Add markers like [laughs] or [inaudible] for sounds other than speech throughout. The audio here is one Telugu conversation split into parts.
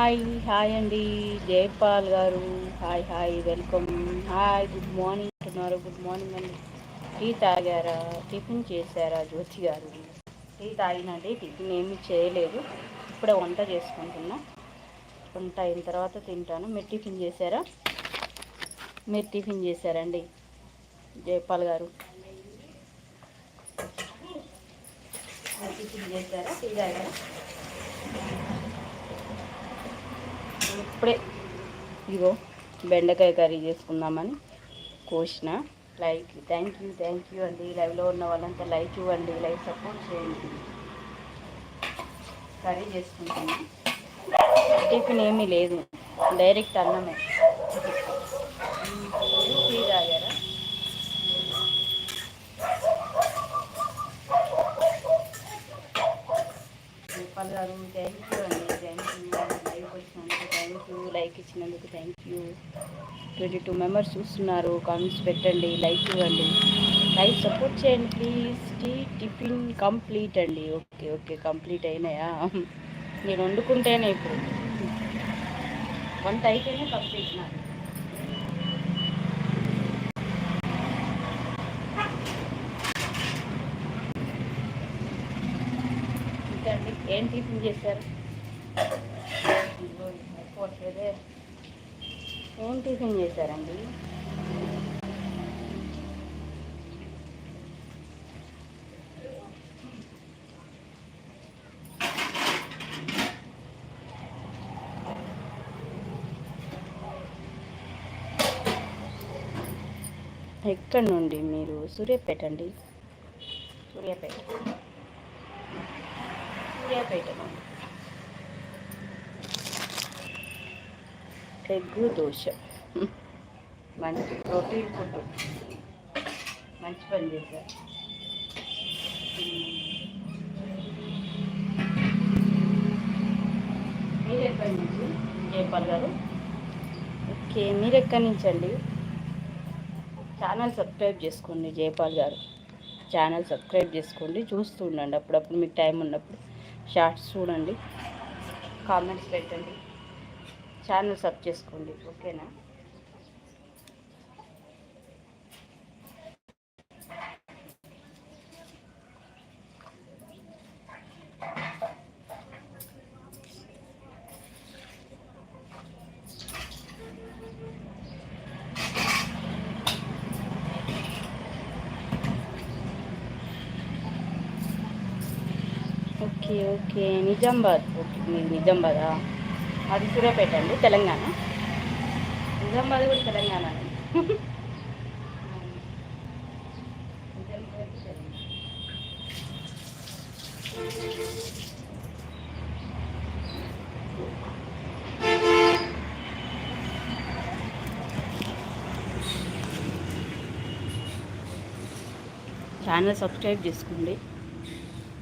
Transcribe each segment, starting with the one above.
హాయ్ హాయ్ అండి. జయపాల్ గారు hi hi welcome. Hi good morning అంటున్నారు. గుడ్ మార్నింగ్ అండి. టీ తాగారా? టిఫిన్ చేశారా? జ్యోతి గారు? టీ తాగినండి టిఫిన్ ఏమీ చేయలేదు. ఇప్పుడే వంట చేసుకుంటున్నా. వంట అయిన తర్వాత తింటాను. మీరు టిఫిన్ చేశారా? మీరు టిఫిన్ చేశారండి జయపాల్ గారు. టిఫిన్ చేశారా? టీ తాగారా? అప్పుడే ఇగో బెండకాయ కర్రీ చేసుకుందామని కోసిన. Like thank you thank you అండి. లైవ్లో ఉన్న వాళ్ళంతా లైక్ ఇవ్వండి లైక్ సపోర్ట్ చేయండి. కర్రీ చేసుకుంటాను టిఫిన్ ఏమీ లేదు. డైరెక్ట్ అన్నమే. టీ తాగారా? గారు థ్యాంక్ యూ అండి థ్యాంక్ యూ లైవ్కి వచ్చినందుకు థ్యాంక్ యూ లైక్ ఇచ్చినందుకు thank you twenty two members చూస్తున్నారు కామెంట్స్ పెట్టండి లైక్ ఇవ్వండి. లైక్ సపోర్ట్ చేయండి ప్లీజ్ టీ టిఫిన్ కంప్లీట్ అండి. ఓకే ఓకే కంప్లీట్ అయినాయా? నేను వండుకుంటేనే ఇప్పుడు. వంట అయితేనే కంప్లీట్ నాకు. ఇంకా అండి ఏం టిఫిన్ చేశారు? పోట్లేదే ఏం టిఫిన్ చేశారండి? ఎక్కడి నుండి మీరు? సూర్యాపేట అండి. సూర్యాపేట. సూర్యాపేట ఎగ్గు దోశ. మంచి ప్రోటీన్ ఫుడ్. మంచి పని చేశారు. మీరు ఎక్కడి నుంచి? జయపాల్ గారు. ఓకే మీరు ఎక్కడి నుంచి అండి ఛానల్ సబ్స్క్రైబ్ చేసుకోండి జయపాల్ గారు. ఛానల్ సబ్స్క్రైబ్ చేసుకోండి చూస్తూ ఉండండి. అప్పుడప్పుడు మీకు టైం ఉన్నప్పుడు షార్ట్స్ చూడండి. కామెంట్స్ పెట్టండి. ఛానల్ సబ్ చేసుకోండి ఓకేనా? Okay okay. నిజామాబాద్ ఓకే. మీరు నిజామాబాదా? అది సూర్యాపేట అండి తెలంగాణ. నిజామాబాద్ కూడా తెలంగాణ ఛానల్ సబ్స్క్రైబ్ చేసుకోండి.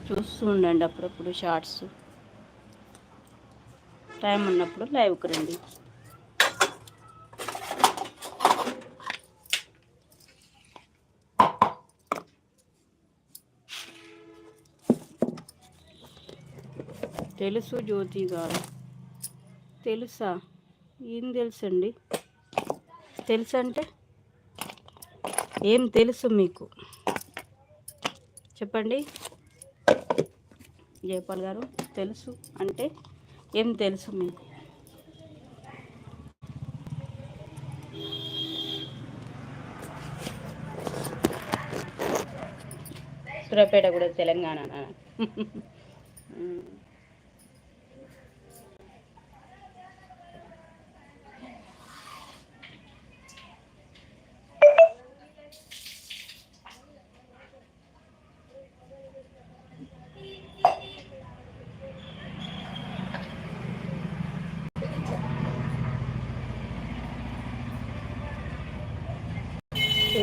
చూస్తూ ఉండండి అప్పుడప్పుడు షార్ట్స్. టైం ఉన్నప్పుడు లైవ్కి రండి. తెలుసు జ్యోతి గారు. తెలుసా? ఏం తెలుసండి? తెలుసు అంటే ఏం తెలుసు మీకు? చెప్పండి. జయపాల్ గారు తెలుసు అంటే ఏం తెలుసు మీకు సూర్యాపేట కూడా తెలంగాణ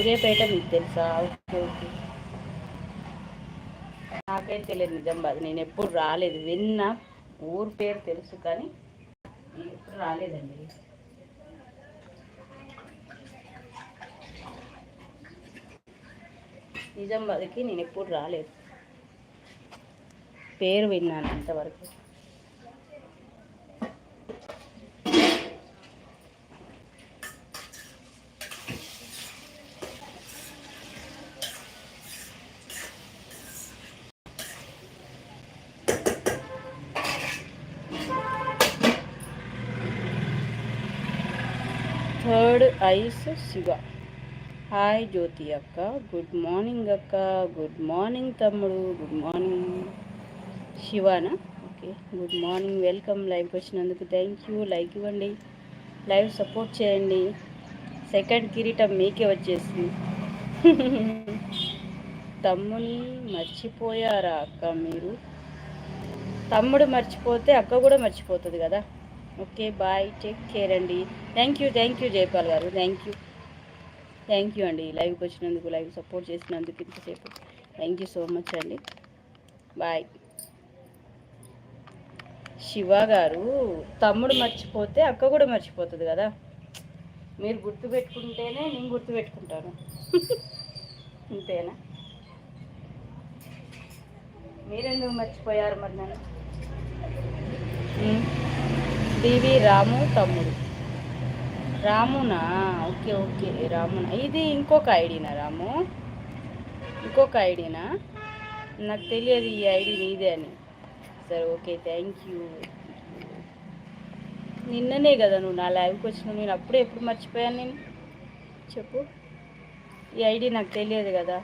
సూర్యాపేట మీకు తెలుసా? Okay okay. నాకైతే తెలియదు నిజామాబాద్ నేను ఎప్పుడు రాలేదు. విన్నా ఊరు పేరు తెలుసు కానీ నేను ఎప్పుడు రాలేదండి. నిజామాబాద్కి నేను ఎప్పుడు రాలేదు. పేరు విన్నాను అంతవరకు third eyes Shiva. Hi Jyothi అక్క. గుడ్ మార్నింగ్ అక్క. గుడ్ మార్నింగ్ తమ్ముడు. Good morning. శివానా? Okay. Good morning. Welcome. లైవ్కి వచ్చినందుకు థ్యాంక్ యూ. లైక్ ఇవ్వండి. లైవ్ సపోర్ట్ చేయండి. సెకండ్ కిరీటం మీకే వచ్చేసింది. తమ్ముని మర్చిపోయారా అక్క మీరు? తమ్ముడు మర్చిపోతే అక్క కూడా మర్చిపోతుంది కదా? ఓకే బాయ్ టేక్ కేర్ అండి. Thank you thank you Jayapal గారు థ్యాంక్ యూ. థ్యాంక్ యూ అండి లైవ్కి వచ్చినందుకు లైవ్ సపోర్ట్ చేసినందుకు ఇంతసేపు. థ్యాంక్ యూ సో మచ్ అండి. బాయ్. శివ గారు తమ్ముడు మర్చిపోతే అక్క కూడా మర్చిపోతుంది కదా. మీరు గుర్తుపెట్టుకుంటేనే నేను గుర్తుపెట్టుకుంటాను అంతేనా [laughs] మీరెందుకు మర్చిపోయారు మరి నన్ను? డివి రాము తమ్ముడు. రామునా? Okay okay. రామునా? ఇది ఇంకొక ఐడినా రాము? ఇంకొక ఐడినా? నాకు తెలియదు ఈ ఐడి నీదే అని. సరే ఓకే థ్యాంక్ యూ. నిన్ననే కదా నువ్వు నా లైవ్కి వచ్చినావు. నేను అప్పుడే ఎప్పుడు మర్చిపోయాను నేను? చెప్పు. ఈ ఐడి నాకు తెలియదు కదా.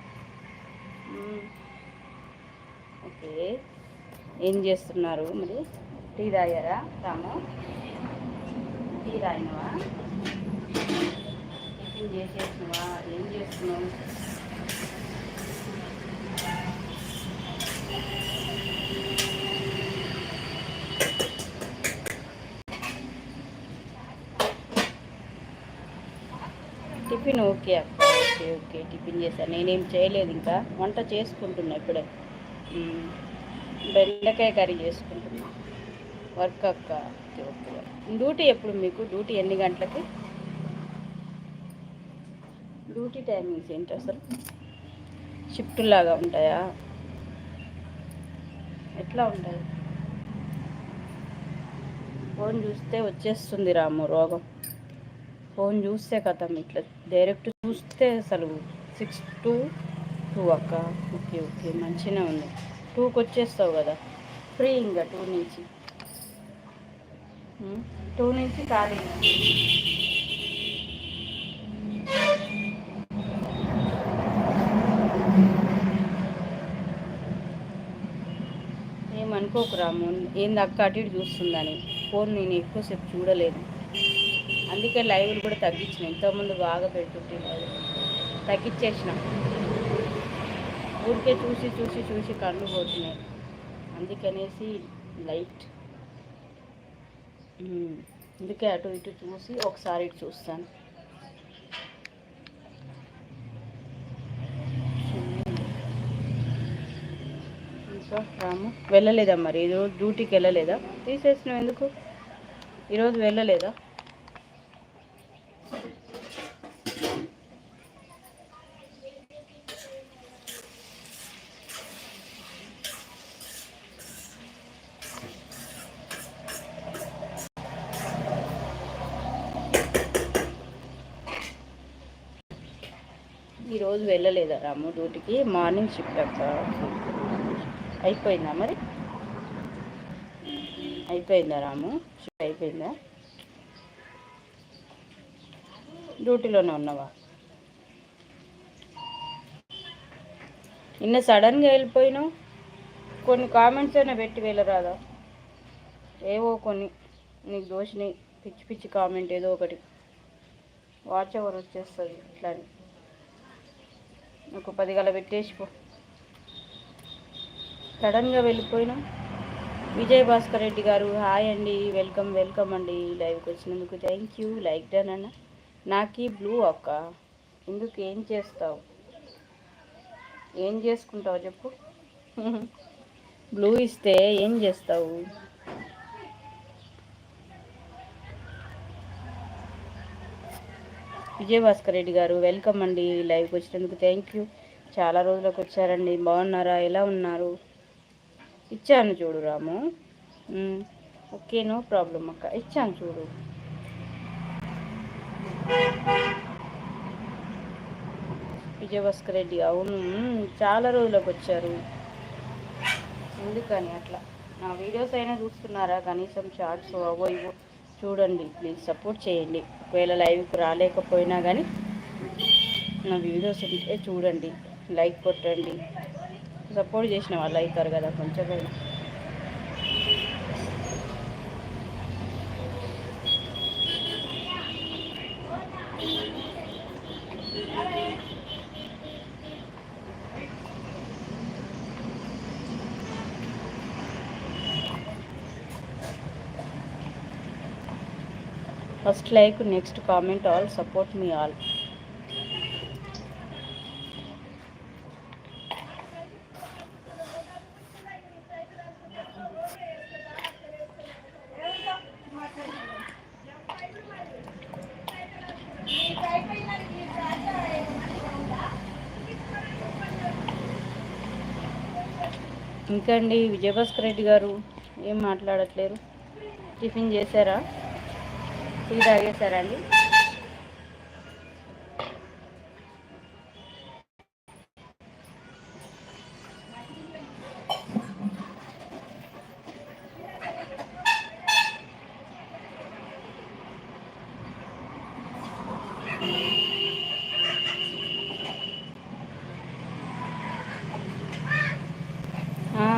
ఓకే. ఏం చేస్తున్నారు మరి? టీ తాగారా రాము? టీ తాగినవా? టిఫిన్ చేసేసినవా? ఏం చేస్తున్నావు? టిఫిన్ ఓకే అక్క ఓకే ఓకే టిఫిన్ చేశాను నేనేం చేయలేదు ఇంకా. వంట చేసుకుంటున్నా ఇప్పుడే. బెండకాయ కర్రీ చేసుకుంటున్నా. వర్క్ అక్క. Okay okay. డ్యూటీ ఎప్పుడు మీకు? డ్యూటీ ఎన్ని గంటలకి? డ్యూటీ టైమింగ్స్ ఏంటి అసలు? షిఫ్ట్ లాగా ఉంటాయా? ఎట్లా ఉంటాయి? ఫోన్ చూస్తే వచ్చేస్తుంది రాము రోగం. ఫోన్ చూస్తే కదా ఇట్లా డైరెక్ట్ చూస్తే అసలు సిక్స్ టూ టూ అక్క. Okay okay. మంచిగా ఉంది. టూకి వచ్చేస్తావు కదా? ఫ్రీ ఇంకా టూ నుంచి. టూ నుంచి ఖాళీ ఏమనుకోకురా ఏంది అక్క అటు ఇటు చూస్తుందని. ఫోన్ నేను ఎక్కువసేపు చూడలేదు. అందుకే లైవ్లు కూడా తగ్గించిన. ఇంతకుముందు బాగా పెడుతుంటే తగ్గించేసిన. ఊరికే చూసి చూసి చూసి కళ్ళు పోతున్నాయి. అందుకనేసి లైట్. అందుకే అటు ఇటు చూసి ఒకసారి ఇటు చూస్తాను. ఇంకా రాము వెళ్ళలేదా మరి? ఈరోజు డ్యూటీకి వెళ్ళలేదా? తీసేసినావు ఎందుకు? ఈరోజు వెళ్ళలేదా? ఈరోజు వెళ్ళలేదా రాము డ్యూటీకి? మార్నింగ్ షిఫ్ట్ అక్క అయిపోయిందా మరి? అయిపోయిందా రాము? షిఫ్ట్ అయిపోయిందా? డ్యూటీలోనే ఉన్నావా? నిన్న సడన్గా వెళ్ళిపోయినావు. కొన్ని కామెంట్స్ అయినా పెట్టి వెళ్ళరాదా? ఏవో కొన్ని. నీకు దోషిని పిచ్చి పిచ్చి కామెంట్ ఏదో ఒకటి. వాచ్ ఎవరు వచ్చేస్తుంది? ఇట్లా ఒక పది గల పెట్టేసిపో సడన్గా వెళ్ళిపోయినా. విజయ్ భాస్కర్ రెడ్డి గారు హాయ్ అండి వెల్కమ్ వెల్కమ్ అండి లైవ్కి వచ్చినందుకు థ్యాంక్ యూ లైక్ డన్ అన్న నాకు బ్లూ అక్క. ఎందుకు ఏం చేస్తావు? ఏం చేసుకుంటావు చెప్పు. [laughs] బ్లూ ఇస్తే ఏం చేస్తావు? విజయభాస్కర్ రెడ్డి గారు వెల్కమ్ అండి లైవ్కి వచ్చినందుకు థ్యాంక్ యూ. చాలా రోజులకు వచ్చారండి. బాగున్నారా? ఎలా ఉన్నారు? ఇచ్చాను చూడు రాము. ఓకే నో ప్రాబ్లం అక్క. ఇచ్చాను చూడు. విజయభాస్కర్ రెడ్డి అవును. చాలా రోజులకు వచ్చారు. ఎందుకని అట్లా? నా వీడియోస్ అయినా చూస్తున్నారా? కనీసం షార్ట్స్ అవో ఇవో చూడండి ప్లీజ్ సపోర్ట్ చేయండి. ఒకవేళ లైవ్కి రాలేకపోయినా కానీ నా వీడియోస్ ఉంటే చూడండి లైక్ కొట్టండి. సపోర్ట్ చేసిన వాళ్ళు అవుతారు కదా కొంచెం like next comment all support మీ ఆల్ ఇంకా అండి విజయభాస్కర్ రెడ్డి గారు ఏం మాట్లాడట్లేరు? టిఫిన్ చేశారా? టీ తాగేశారా అండి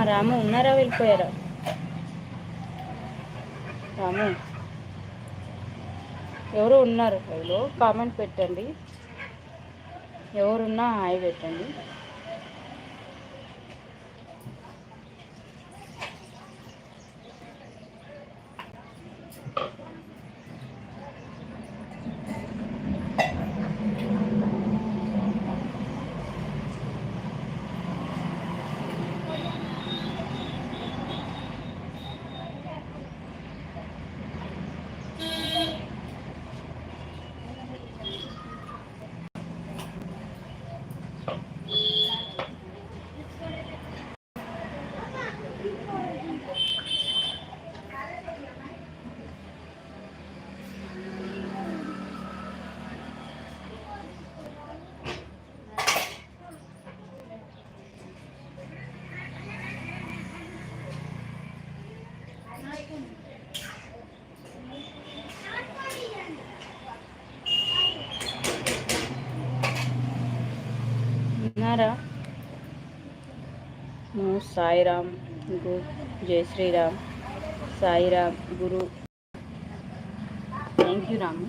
రాము ఉన్నారా వెళ్ళిపోయారా? రాము. ఎవరు ఉన్నారు హైలో కామెంట్ పెట్టండి. ఎవరున్నా హాయ్ పెట్టండి ఉన్నారా సాయిరామ్ గు జై శ్రీరామ్ సాయిరామ్ గురు. Thank you Ram.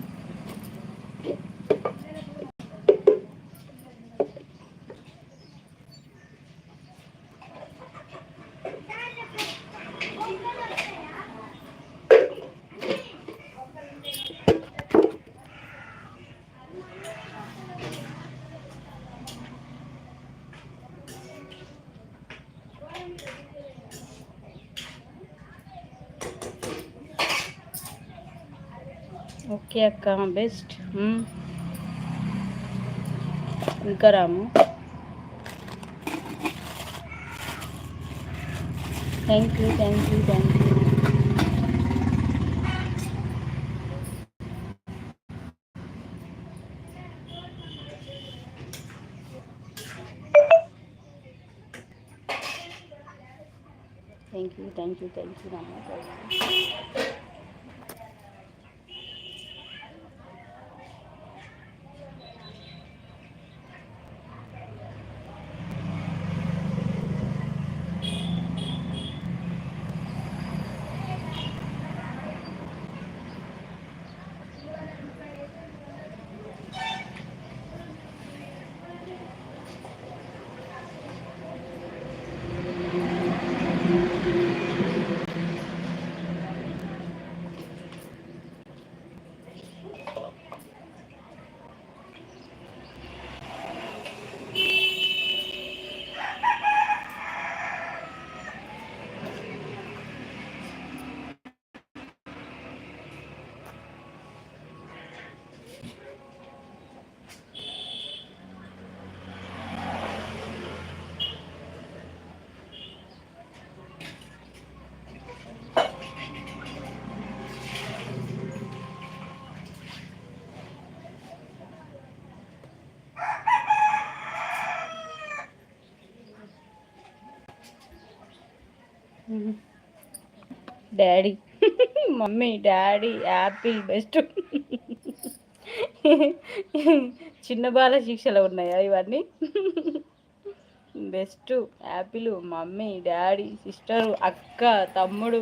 ఓకే అక్క బెస్ట్ ఇంకా Ramu thank you thank you thank you thank you thank you thank you Ramu daddy mummy daddy apple best చిన్న బాల శిక్షలు ఉన్నాయా ఇవన్నీ? Best apple mummy daddy sister అక్క తమ్ముడు.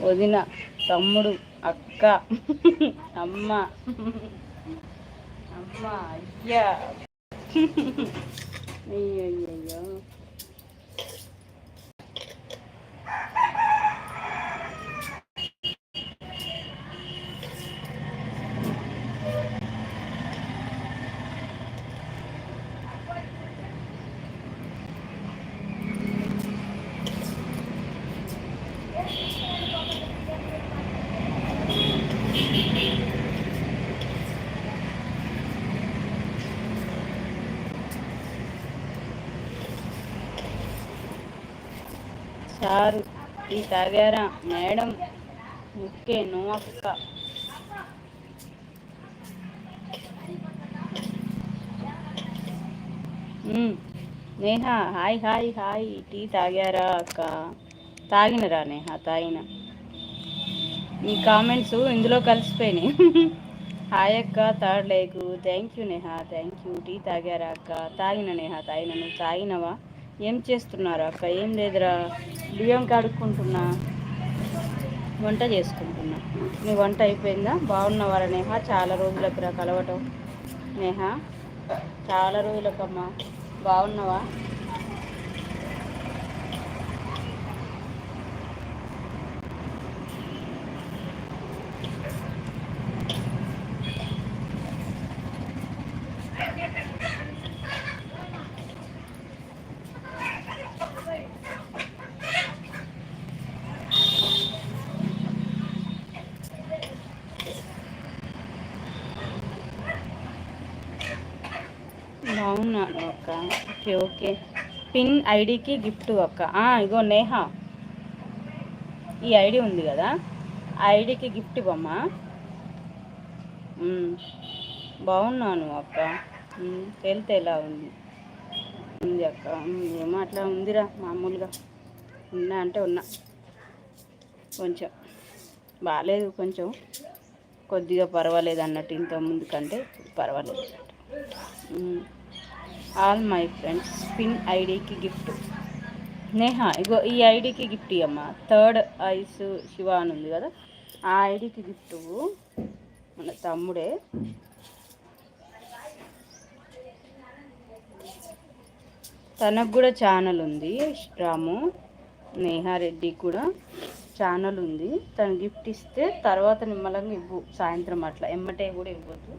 వదిన తమ్ముడు అక్క అమ్మ అమ్మ అయ్యా అయ్యయ్యో సారు ఈ తాగారా? మేడం ఓకే నో అక్క. Neha hi hi hi. Tea తాగారా అక్క? తాగినరా నేహ తాగిన. ఈ కామెంట్స్ ఇందులో కలిసిపోయినాయి. హాయ్ అక్క తాడలేకు. Thank you Neha thank you tea తాగారా అక్క? తాగిన నేహ తాగిన. నువ్వు తాగినవా? ఏం చేస్తున్నారు అక్క? ఏం లేదురా. బియ్యం కడుక్కుంటున్నా. వంట చేసుకుంటున్నా. నీ వంట అయిపోయిందా? బాగున్నవారా నేహ? చాలా రోజులకు రా కలవటం. నేహ చాలా రోజులకమ్మా. బాగున్నావా బాగున్నాను అక్క ఓకే ఓకే. పిన్ ఐడికి గిఫ్ట్ అక్క. ఇగో నేహ. ఈ ఐడి ఉంది కదా. ఆ ఐడికి గిఫ్ట్ ఇవ్వమ్మా. బాగున్నాను అక్క. తెలితే ఎలా ఉంది? ఉంది అక్క. ఏమో అట్లా ఉందిరా మామూలుగా. ఉన్నా అంటే ఉన్నా. కొంచెం. బాగాలేదు కొంచెం. కొద్దిగా పర్వాలేదు అన్నట్టు ఇంత ముందు కంటే పర్వాలేదు ఆల్ మై ఫ్రెండ్స్ పిన్ ఐడికి గిఫ్ట్. నేహా ఇగో ఈ ఐడికి గిఫ్ట్ ఇవ్వమ్మా థర్డ్ ఐస్ శివ అని ఉంది కదా ఆ ఐడికి గిఫ్ట్ మన తమ్ముడే. తనకు కూడా ఛానల్ ఉంది రాము. నేహారెడ్డి కూడా ఛానల్ ఉంది. తను గిఫ్ట్ ఇస్తే తర్వాత నిమ్మలంగా ఇవ్వు. సాయంత్రం అట్లా. ఎమ్మటే కూడా ఇవ్వద్దు.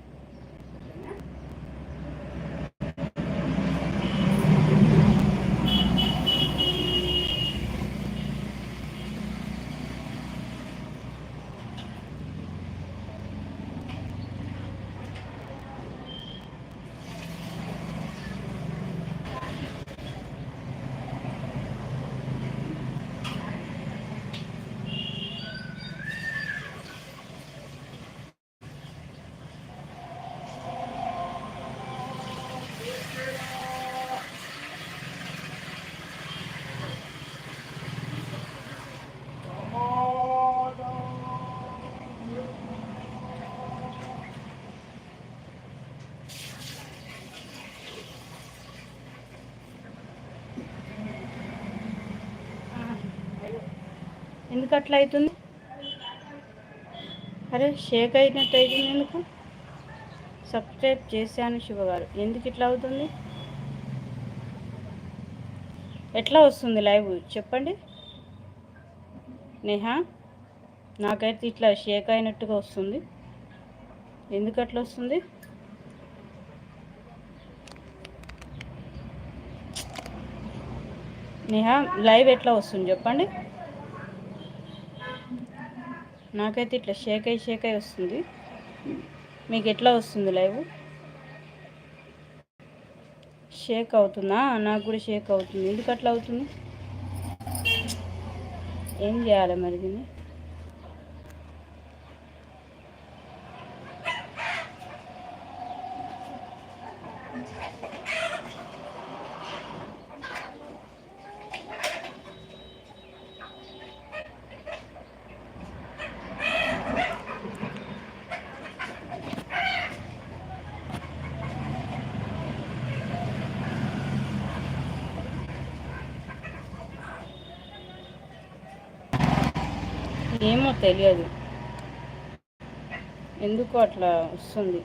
ఎందుకు అట్లా అవుతుంది అరే షేక్ అయినట్టు అవుతుంది ఎందుకు? సబ్స్క్రైబ్ చేశాను శివగారు. ఎందుకు ఇట్లా అవుతుంది? ఎట్లా వస్తుంది లైవ్? చెప్పండి. నేహా నాకైతే ఇట్లా షేక్ అయినట్టుగా వస్తుంది. ఎందుకు అట్లా వస్తుంది? నేహా లైవ్ ఎట్లా వస్తుంది? చెప్పండి. నాకైతే ఇట్లా షేక్ అయి షేక్ అయి వస్తుంది. మీకు ఎట్లా వస్తుంది లైవ్? షేక్ అవుతుందా? నాకు కూడా షేక్ అవుతుంది. ఎందుకు అట్లా అవుతుంది? ఏం చేయాలి మరి దీన్ని ఏమో తెలియదు. ఎందుకు అట్లా వస్తుంది?